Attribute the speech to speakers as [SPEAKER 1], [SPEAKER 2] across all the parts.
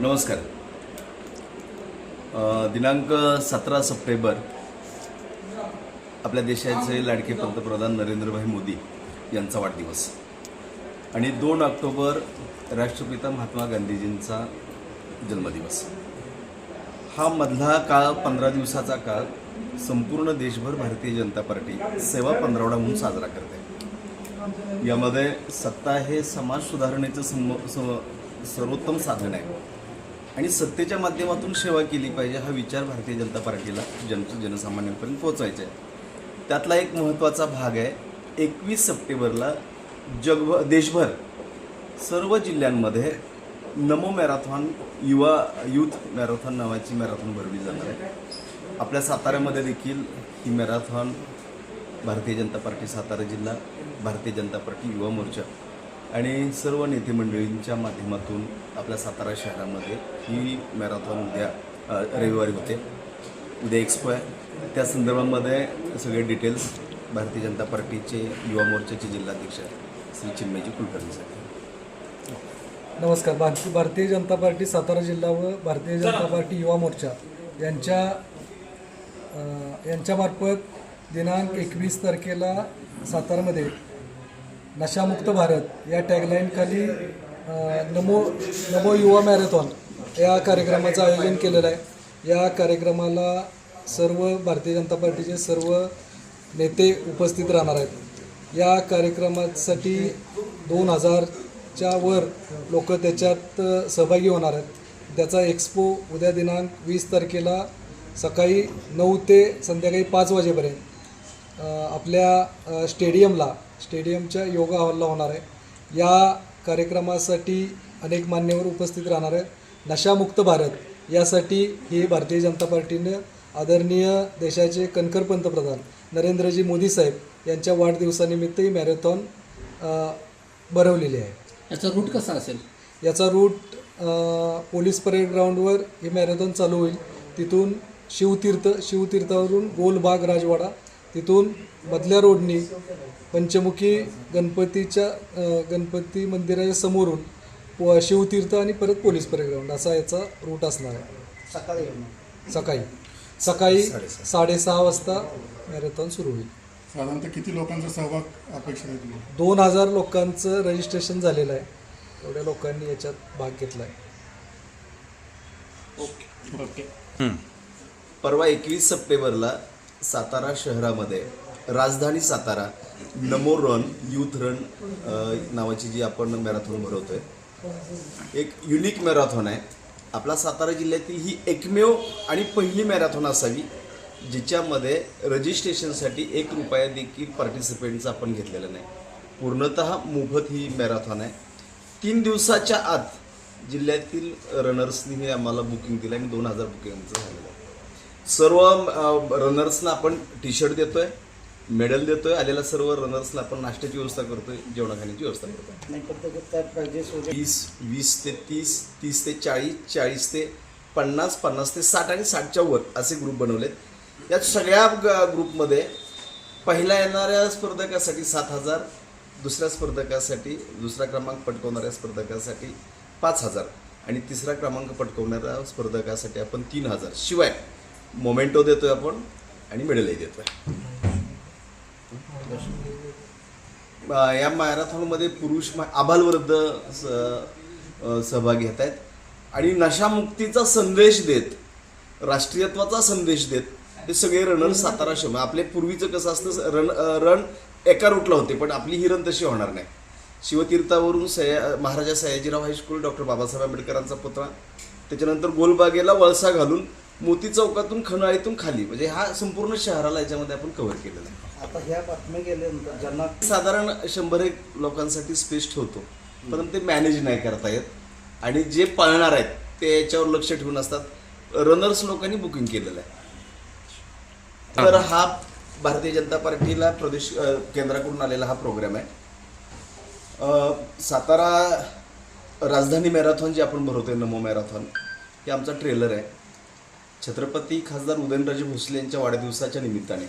[SPEAKER 1] नमस्कार. दिनांक सतरा सप्टेंबर आपल्या देशाचे लाडके पंतप्रधान नरेंद्रभाई मोदी यांचा वाढदिवस. आणि दोन ऑक्टोबर राष्ट्रपिता महात्मा गांधीजींचा जन्मदिवस. हा मधला काळ पंधरा दिवसाचा काळ संपूर्ण देशभर भारतीय जनता पार्टी सेवा पंधरवडा म्हणून साजरा करते. यामध्ये सत्ता हे समाज सुधारणेचं सम सर्वोत्तम साधन आहे. आणि सत्तेच्या माध्यमातून सेवा केली पाहिजे हा विचार भारतीय जनता पार्टीला जन जनसामान्यांपर्यंत पोहोचायचा आहे. त्यातला एक महत्त्वाचा भाग आहे एकवीस सप्टेंबरला जगभर देशभर सर्व जिल्ह्यांमध्ये नमो मॅरेथॉन युवा यूथ मॅरेथॉन नावाची मॅरेथॉन भरवली जाणार आहे. आपल्या साताऱ्यामध्ये देखील ही मॅरेथॉन भारतीय जनता पार्टी सातारा जिल्हा भारतीय जनता पार्टी युवा मोर्चा आणि सर्व नेते मंडळींच्या माध्यमातून आपल्या सातारा शहरामध्ये ही मॅरेथॉन उद्या रविवारी होते. उद्या एक्सपो आहे. त्या संदर्भामध्ये सगळे डिटेल्स भारतीय जनता पार्टीचे युवा मोर्चाचे जिल्हाध्यक्ष श्री चिन्मयजी कुलकर्णी साहेब.
[SPEAKER 2] नमस्कार. भारती भारतीय जनता पार्टी सातारा जिल्हा व भारतीय जनता पार्टी युवा मोर्चा यांच्या यांच्यामार्फत दिनांक एकवीस तारखेला सातारामध्ये नशामुक्त भारत या टॅगलाईनखाली नमो नमो युवा मॅरेथॉन या कार्यक्रमाचं आयोजन केलेलं आहे. या कार्यक्रमाला सर्व भारतीय जनता पार्टीचे सर्व नेते उपस्थित राहणार आहेत. या कार्यक्रमासाठी दोन हजारच्या वर लोक त्याच्यात सहभागी होणार आहेत. त्याचा एक्सपो उद्या दिनांक वीस तारखेला सकाळी नऊ ते संध्याकाळी पाच वाजेपर्यंत. आपल्या स्टेडियमला स्टेडियमच्या योगा हॉलला होणार आहे. या कार्यक्रमासाठी अनेक मान्यवर उपस्थित राहणार आहेत. नशामुक्त भारत यासाठी ही भारतीय जनता पार्टीनं आदरणीय देशाचे कणखर पंतप्रधान नरेंद्रजी मोदी साहेब यांच्या वाढदिवसानिमित्त ही मॅरेथॉन भरवलेली आहे.
[SPEAKER 3] याचा रूट कसा असेल?
[SPEAKER 2] याचा रूट पोलीस परेड ग्राउंडवर ही मॅरेथॉन चालू होईल. तिथून शिवतीर्थ शिवतीर्थावरून गोलबाग राजवाडा तिथून मधल्या रोडनी पंचमुखी गणपतीच्या गणपती मंदिराच्या समोरून प- शिवतीर्थ आणि परत पोलीस परेड ग्राउंड असा याचा रूट असणार आहे.
[SPEAKER 3] सकाळी
[SPEAKER 2] सकाळी. सकाळी साडेसहा. वाजता मॅरेथॉन सुरू होईल.
[SPEAKER 4] साधारणतः किती लोकांचा सहभाग अपेक्षित आहे
[SPEAKER 2] दोन हजार लोकांचं रजिस्ट्रेशन झालेलं आहे. एवढ्या लोकांनी याच्यात भाग घेतला आहे
[SPEAKER 3] ओके.
[SPEAKER 1] परवा एकवीस सप्टेंबरला सातारा शहरामध्ये राजधानी Satara Namo run youth run नावाची जी आपण मॅरेथॉन भरवतोय. एक युनिक मॅरेथॉन आहे. आपला सातारा जिल्ह्यातील ही एकमेव आणि पहिली मॅरेथॉन असावी जिच्यामध्ये रजिस्ट्रेशनसाठी एक रुपया देखील पार्टिसिपेंटचा आपण घेतलेला नाही. पूर्णतः मोफत ही मॅरेथॉन आहे. तीन दिवसाच्या आत जिल्ह्यातील रनर्सनी हे आम्हाला बुकिंग दिलं आणि दोन हजार बुकिंगचं झालेलं आहे. सर्व रनर्सना आपण टी शर्ट देतोय मेडल देतोय आलेल्या सर्व रनर्सला आपण नाश्त्याची व्यवस्था करतोय जेवणाखाण्याची व्यवस्था करतोय. वीस वीस ते तीस तीस ते चाळीस चाळीस ते पन्नास पन्नास ते साठ आणि साठच्या वर असे ग्रुप बनवलेत. यात सगळ्या ग्रुपमध्ये पहिल्या येणाऱ्या स्पर्धकासाठी सात हजार दुसऱ्या स्पर्धकासाठी दुसरा क्रमांक पटकवणाऱ्या स्पर्धकासाठी पाच हजार आणि तिसरा क्रमांक पटकवणाऱ्या स्पर्धकासाठी आपण तीन हजार. शिवाय मोमेंटो देतोय आपण आणि मेडलही देतोय. या मॅरेथॉनमध्ये पुरुष आबालवृद्ध स- सहभाग घेत आहेत आणि नशामुक्तीचा संदेश देत राष्ट्रीयत्वाचा संदेश देत हे सगळे रनर सातारा शहर म्हणजे आपले पूर्वीचं कसं असतं रन रन एका रूटला होते पण आपली ही रन तशी होणार नाही. शिवतीर्थावरून सया Maharaja Sayajirao high school doctor Babasaheb आंबेडकरांचा पुतळा. त्याच्यानंतर गोलबागेला वळसा घालून मोती चौकातून खनाळीतून खाली. म्हणजे हा संपूर्ण शहराला याच्यामध्ये आपण कव्हर केलेला आहे.
[SPEAKER 3] आता ह्या बातम्या गेल्यानंतर ज्यांना
[SPEAKER 1] साधारण शंभर एक लोकांसाठी स्पेस ठेवतो. परंतु ते मॅनेज नाही करता येत. आणि जे पळणार आहेत ते याच्यावर लक्ष ठेवून असतात. रनर्स लोकांनी बुकिंग केलेलं आहे. तर हा. भारतीय जनता पार्टीला प्रदेश केंद्राकडून आलेला हा प्रोग्राम आहे. सातारा राजधानी मॅरेथॉन जे आपण भरवतोय नमो मॅरेथॉन हे आमचा ट्रेलर आहे. छत्रपती खासदार उदयनराजे भोसले यांच्या वाढदिवसाच्या निमित्ताने.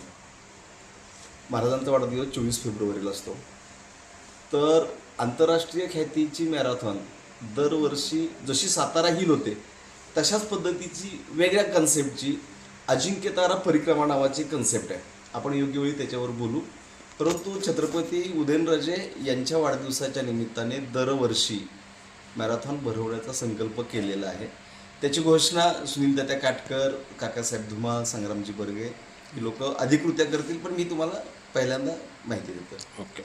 [SPEAKER 1] महाराजांचा वाढदिवस चोवीस फेब्रुवारीला असतो. तर आंतरराष्ट्रीय ख्यातीची मॅरेथॉन दरवर्षी जशी सातारा हिल होते तशाच पद्धतीची वेगळ्या कन्सेप्टची अजिंक्यतारा परिक्रमा नावाची कन्सेप्ट आहे. आपण योग्य वेळी त्याच्यावर बोलू. परंतु छत्रपती उदयनराजे यांच्या वाढदिवसाच्या निमित्ताने दरवर्षी मॅरेथॉन भरवण्याचा संकल्प केलेला आहे. त्याची घोषणा सुनील दत्ता काटकर काकासाहेब धुमाळ संग्रामजी बर्गे ही लोक अधिकृत्या करतील पण मी तुम्हाला पहिल्यांदा माहिती देतो.
[SPEAKER 5] ओके.